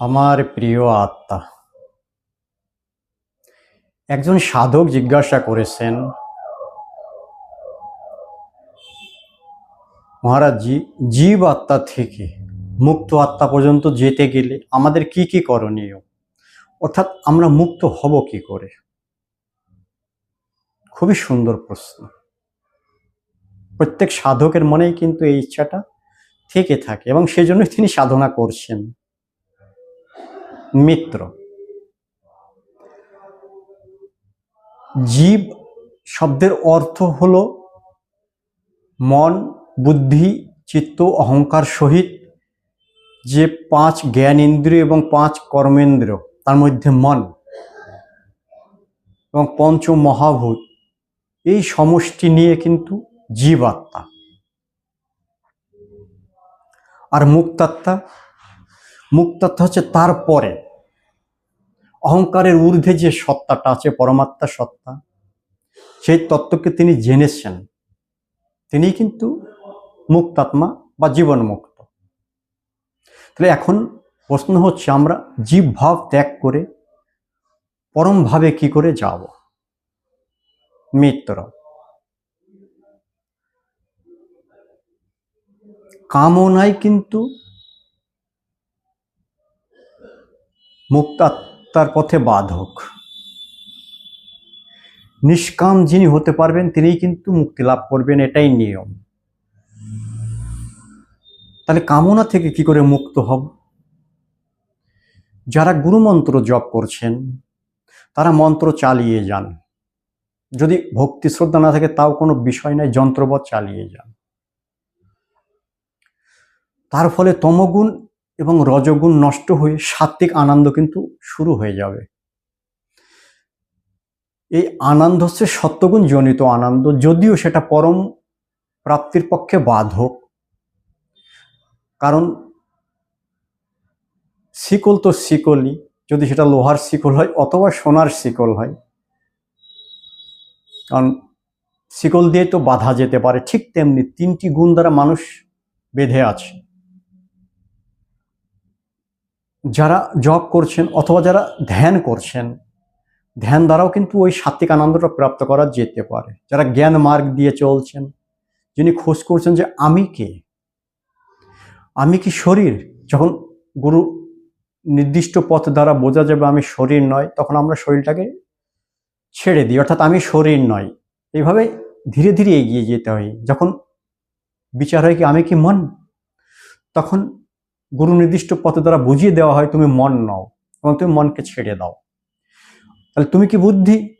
আমার প্রিয় আত্মা। একজন সাধক জিজ্ঞাসা করেছেন, মহারাজ জীব আত্মা থেকে মুক্ত আত্মা পর্যন্ত যেতে গেলে আমাদের কি কি করণীয়? অর্থাৎ আমরা মুক্ত হব কি করে? খুবই সুন্দর প্রশ্ন। প্রত্যেক সাধকের মনেই কিন্তু এই ইচ্ছাটা থেকে থাকে এবং সেজন্যই তিনি সাধনা করছেন। মিত্র। জীব শব্দের অর্থ হল মন, বুদ্ধি, চিত্ত, অহংকার সহিত যে পাঁচ জ্ঞান ইন্দ্রিয় এবং পাঁচ কর্মেন্দ্র তার মধ্যে মন এবং পঞ্চ মহাভূত, এই সমষ্টি নিয়ে কিন্তু জীবাত্মা। আর মুক্তাত্মা মুক্তাত্মা হচ্ছে তারপরে অহংকারের ঊর্ধ্বে যে সত্তাটা আছে, পরমাত্মা সত্তা, সেই তত্ত্বকে তিনি জেনেছেন। তিনি কিন্তু মুক্তাত্মা বা জীবন মুক্ত তাহলে এখন প্রশ্ন হচ্ছে, আমরা জীব ভাব ত্যাগ করে পরমভাবে কি করে যাব? মিত্র। কামনায় কিন্তু মুক্তাত্মার পথে বাধক। নিষ্কাম যিনি হতে পারবেন, তিনিই কিন্তু মুক্তি লাভ করবেন, এটাই নিয়ম। তাহলে কামনা থেকে কি করে মুক্ত হব? যারা গুরুমন্ত্র জপ করছেন, তারা মন্ত্র চালিয়ে যান। যদি ভক্তি শ্রদ্ধা না থাকে, তাও কোনো বিষয় নাই, যন্ত্রবৎ চালিয়ে যান। তার ফলে তমগুণ এবং রজগুণ নষ্ট হয়ে সাত্বিক আনন্দ কিন্তু শুরু হয়ে যাবে। এই আনন্দ হচ্ছে সত্যগুণ জনিত আনন্দ, যদিও সেটা পরম প্রাপ্তির পক্ষে বাধক। কারণ শিকল তো শিকলই, যদি সেটা লোহার শিকল হয় অথবা সোনার শিকল হয়। কারণ শিকল দিয়ে তো বাধা যেতে পারে, ঠিক তেমনি তিনটি গুণ দ্বারা মানুষ বেঁধে আছে। যারা জব করছেন অথবা যারা ধ্যান করছেন, ধ্যান দ্বারাও কিন্তু ওই সাত্বিক আনন্দটা প্রাপ্ত করা যেতে পারে। যারা জ্ঞান মার্গ দিয়ে চলছেন, যিনি খোঁজ করছেন যে আমি কে? আমি কি শরীর? যখন গুরু নির্দিষ্ট পথ দ্বারা বোঝা যাবে আমি শরীর নয়, তখন আমরা শরীরটাকে ছেড়ে দিই, অর্থাৎ আমি শরীর নয়। এইভাবে ধীরে ধীরে এগিয়ে যেতে হয়। যখন বিচার হয় কি আমি কি মন? তখন গুরু নির্দিষ্ট পথ দ্বারা বুঝিয়ে দেওয়া হয়, তুমি মন নও এবং তুমি মনকে ছেড়ে দাও। তাহলে তুমি কি বুদ্ধি?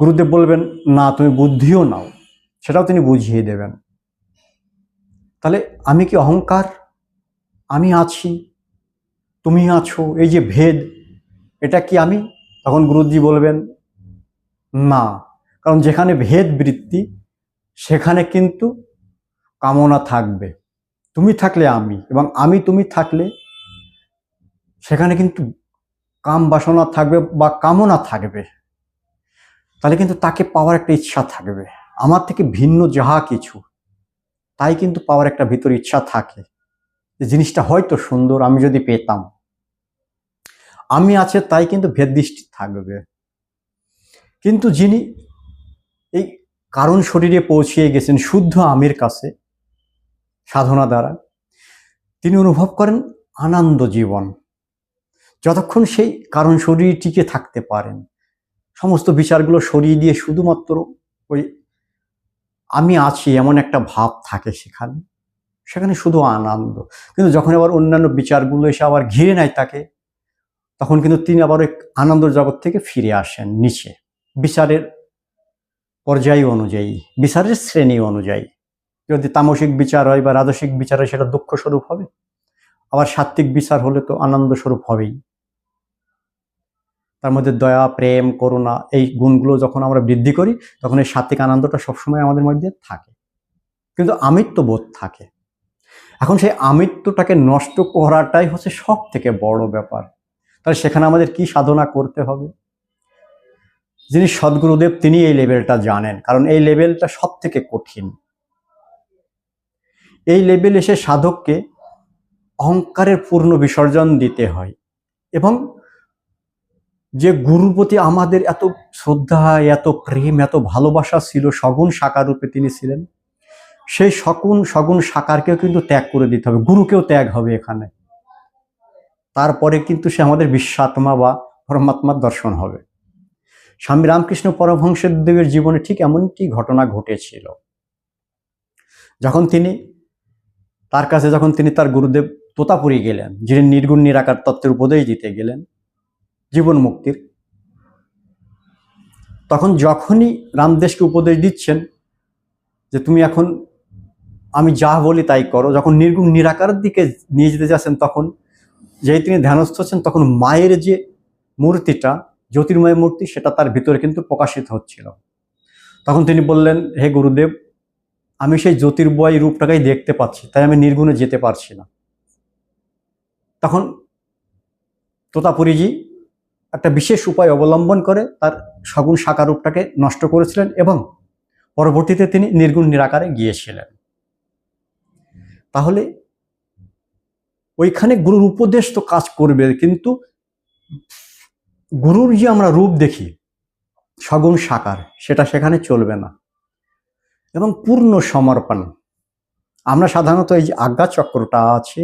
গুরুদেব বলবেন, না, তুমি বুদ্ধিও নাও। সেটাও তিনি বুঝিয়ে দেবেন। তাহলে আমি কি অহংকার? আমি আছি, তুমি আছো, এই যে ভেদ, এটা কি আমি? তখন গুরুজি বলবেন, না। কারণ যেখানে ভেদ বৃত্তি, সেখানে কিন্তু কামনা থাকবে। তুমি থাকলে আমি এবং আমি তুমি থাকলে সেখানে কিন্তু কাম বাসনা থাকবে বা কামনা থাকবে। তাহলে কিন্তু তাকে পাওয়ার একটা ইচ্ছা থাকবে। আমার থেকে ভিন্ন যাহা কিছু, তাই কিন্তু পাওয়ার একটা ভিতর ইচ্ছা থাকে যে জিনিসটা হয়তো সুন্দর আমি যদি পেতাম। আমি আছে তাই কিন্তু ভেদ দৃষ্টি থাকবে। কিন্তু যিনি এই কারণ শরীরে পৌঁছিয়ে গেছেন শুদ্ধ আমের কাছে সাধনা দ্বারা। তিনি অনুভব করেন আনন্দ জীবন। যতক্ষণ সেই কারণ শরীর টিকে থাকতে পারেন, সমস্ত বিচারগুলো সরিয়ে দিয়ে শুধুমাত্র ওই আমি আছি এমন একটা ভাব থাকে সেখানে। সেখানে শুধু আনন্দ। কিন্তু যখন আবার অন্যান্য বিচারগুলো এসে আবার ঘিরে নেয় তাকে, তখন কিন্তু তিনি আবার ওই আনন্দ জগৎ থেকে ফিরে আসেন নিচে। বিচারের পর্যায় অনুযায়ী, বিচারের শ্রেণি অনুযায়ী। যদি তামসিক বিচার হয় বা রাজসিক বিচার হয়, সেটা দুঃখ স্বরূপ হবে। আবার সাত্বিক বিচার হলে তো আনন্দ স্বরূপ হবেই। তার মধ্যে দয়া, প্রেম, করুণা এই গুণগুলো যখন আমরা বৃদ্ধি করি, তখন এই সাত্বিক আনন্দটা সবসময় আমাদের মধ্যে থাকে। কিন্তু আমিত্ব বোধ থাকে। এখন সেই আমিত্বটাকে নষ্ট করাটাই হচ্ছে সব থেকে বড় ব্যাপার। তাহলে সেখানে আমাদের কি সাধনা করতে হবে? যিনি সদ্গুরুদেব তিনি এই লেভেলটা জানেন। কারণ এই লেভেলটা সব থেকে কঠিন। এই লেভেল এসে সাধককে অহংকারের পূর্ণ বিসর্জন দিতে হয় এবং যে গুরুর প্রতি আমাদের এত শ্রদ্ধা, এত প্রেম, এত ভালোবাসা ছিল, সগুণ রূপে তিনি ছিলেন, সেই সগুণ সগুণ সাকারকেও কিন্তু ত্যাগ করে দিতে হবে, গুরুকেও ত্যাগ হবে এখানে। তারপরে কিন্তু সে আমাদের বিশ্বাত্মা বা পরমাত্মার দর্শন হবে। স্বামী রামকৃষ্ণ পরমহংসের দেবের জীবনে ঠিক এমনটি ঘটনা ঘটেছিল। যখন তিনি তার কাছে যখন তিনি তার গুরুদেব তোতাপুরি গেলেন, যিনি নির্গুণ নিরাকার তত্ত্বের উপদেশ দিতে গেলেন, জীবন মুক্তির, তখন যখনই রামদেশকে উপদেশ দিচ্ছেন যে তুমি এখন আমি যা বলি তাই করো, যখন নির্গুণ নিরাকারের দিকে নিয়ে যেতে যাচ্ছেন তখন, যেই তিনি ধ্যানস্থ হচ্ছেন, তখন মায়ের যে মূর্তিটা, জ্যোতির্ময় মূর্তি, সেটা তার ভিতরে কিন্তু প্রকাশিত হচ্ছিল। তখন তিনি বললেন, হে গুরুদেব আমি সেই জ্যোতির্বয় রূপটাকেই দেখতে পাচ্ছি, তাই আমি নির্গুণে যেতে পারছি না। তখন তোতাপুরীজি একটা বিশেষ উপায় অবলম্বন করে তার সগুণ সাকার রূপটাকে নষ্ট করেছিলেন এবং পরবর্তীতে তিনি নির্গুণ নিরাকারে গিয়েছিলেন। তাহলে ওইখানে গুরুর উপদেশ তো কাজ করবে, কিন্তু গুরুর যে আমরা রূপ দেখি, সগুণ সাকার সেটা সেখানে চলবে না। এবং পূর্ণ সমর্পণ। আমরা সাধারণত এই যে আজ্ঞা চক্রটা আছে,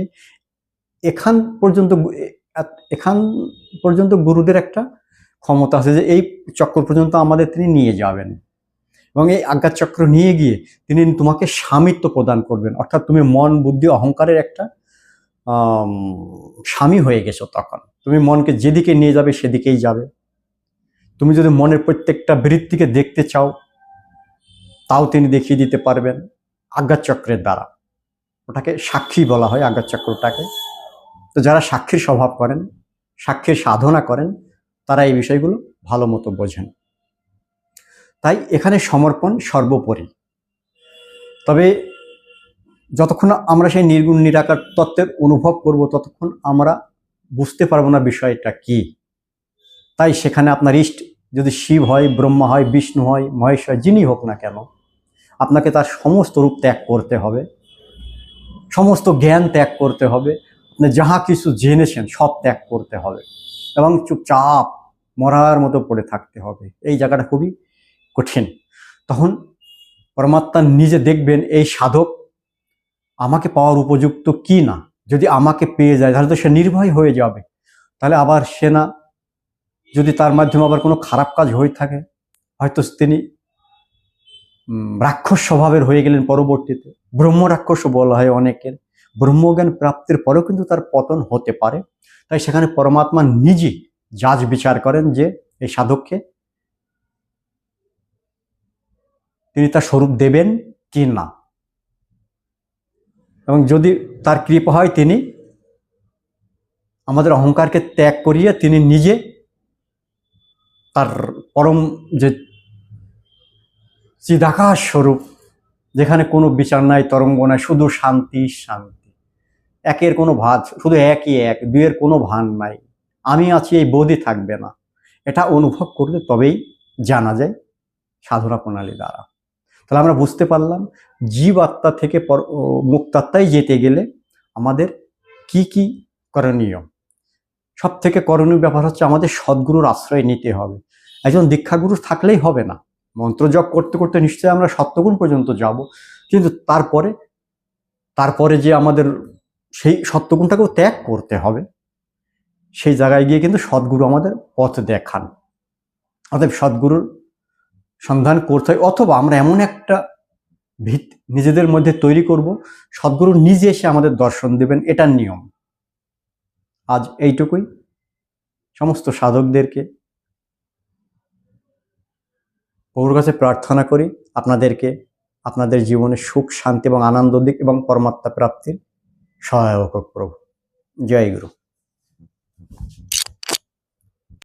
এখান পর্যন্ত এখান পর্যন্ত গুরুদের একটা ক্ষমতা আছে যে এই চক্র পর্যন্ত আমাদের তিনি নিয়ে যাবেন। এবং এই আজ্ঞা চক্র নিয়ে গিয়ে তিনি তোমাকে স্বামিত্ব প্রদান করবেন। অর্থাৎ তুমি মন, বুদ্ধি, অহংকারের একটা স্বামী হয়ে গেছো তখন। তুমি মনকে যেদিকে নিয়ে যাবে সেদিকেই যাবে। তুমি যদি মনের প্রত্যেকটা বৃত্তিকে দেখতে চাও তাও তিনি দেখিয়ে দিতে পারবেন আজ্ঞাচক্রের দ্বারা। ওটাকে সাক্ষী বলা হয়, আজ্ঞাচক্রটাকে। তো যারা সাক্ষীর স্বভাব করেন, সাক্ষীর সাধনা করেন, তারা এই বিষয়গুলো ভালো মতো বোঝেন। তাই এখানে সমর্পণ সর্বোপরি। তবে যতক্ষণ আমরা সেই নির্গুণ নিরাকার তত্ত্বের অনুভব করব, ততক্ষণ আমরা বুঝতে পারব না বিষয়টা কি। তাই সেখানে আপনার ইষ্ট যদি শিব হয়, ব্রহ্মা হয়, বিষ্ণু হয় মহেশ হয়, যিনি হোক না কেন আপনাকে তার সমস্ত রূপ ত্যাগ করতে হবে, সমস্ত জ্ঞান ত্যাগ করতে হবে, আপনি যাহা কিছু জেনেছেন সব ত্যাগ করতে হবে এবং চুপচাপ মরার মতো পড়ে থাকতে হবে। এই জায়গাটা খুবই কঠিন। তখন পরমাত্মা নিজে দেখবেন, এই সাধক আমাকে পাওয়ার উপযুক্ত কি না? যদি আমাকে পেয়ে যায়, তাহলে তো সে নির্ভয় হয়ে যাবে। তাহলে আবার সে না, যদি তার মাধ্যমে আবার কোনো খারাপ কাজ হয়ে থাকে, হয়তো তিনি রাক্ষস স্বভাবের হয়ে গেলেন পরবর্তীতে। ব্রহ্ম রাক্ষসও বলা হয় অনেকের। ব্রহ্মজ্ঞান প্রাপ্তির পরেও কিন্তু তার পতন হতে পারে। তাই সেখানে পরমাত্মা নিজে জাজ বিচার করেন যে এই সাধককে তিনি তার স্বরূপ দেবেন কি না। এবং যদি তার কৃপা হয় তিনি আমাদের অহংকারকে ত্যাগ করিয়ে তিনি নিজে তার পরম যে চিদাকাশ স্বরূপ যেখানে কোনো বিচার নাই, তরঙ্গ নাই, শুধু শান্তি শান্তি। একের কোনো ভাত শুধু একই এক দুয়ের কোনো ভান নাই। আমি আছি, এই বোধই থাকবে না। এটা অনুভব করলে তবেই জানা যায়, সাধনা প্রণালী দ্বারা। তাহলে আমরা বুঝতে পারলাম, জীব আত্মা থেকে মুক্তাত্মায় যেতে গেলে আমাদের কি কি করণীয়? সব থেকে করণীয় ব্যাপার হচ্ছে আমাদের সদ্গুরুর আশ্রয় নিতে হবে। একজন দীক্ষাগুরু থাকলেই হবে না। মন্ত্র জপ করতে করতে নিশ্চয়ই আমরা সত্যগুণ পর্যন্ত যাব। কিন্তু তারপরে তারপরে যে আমাদের সেই সত্যগুণটাকেও ত্যাগ করতে হবে, সেই জায়গায় গিয়ে কিন্তু সদ্গুরু আমাদের পথ দেখান। অতএব সদ্গুরুর সন্ধান করতে হয়, অথবা আমরা এমন একটা ভিত নিজেদের মধ্যে তৈরি করব, সদ্গুরু নিজে এসে আমাদের দর্শন দেবেন, এটার নিয়ম। আজ এইটুকুই। সমস্ত সাধকদেরকে প্রভুর কাছে প্রার্থনা করি আপনাদেরকে আপনাদের জীবনে সুখ, শান্তি এবং আনন্দ দিক এবং পরমাত্মা প্রাপ্তির সহায়ক প্রভু। জয় গুরু।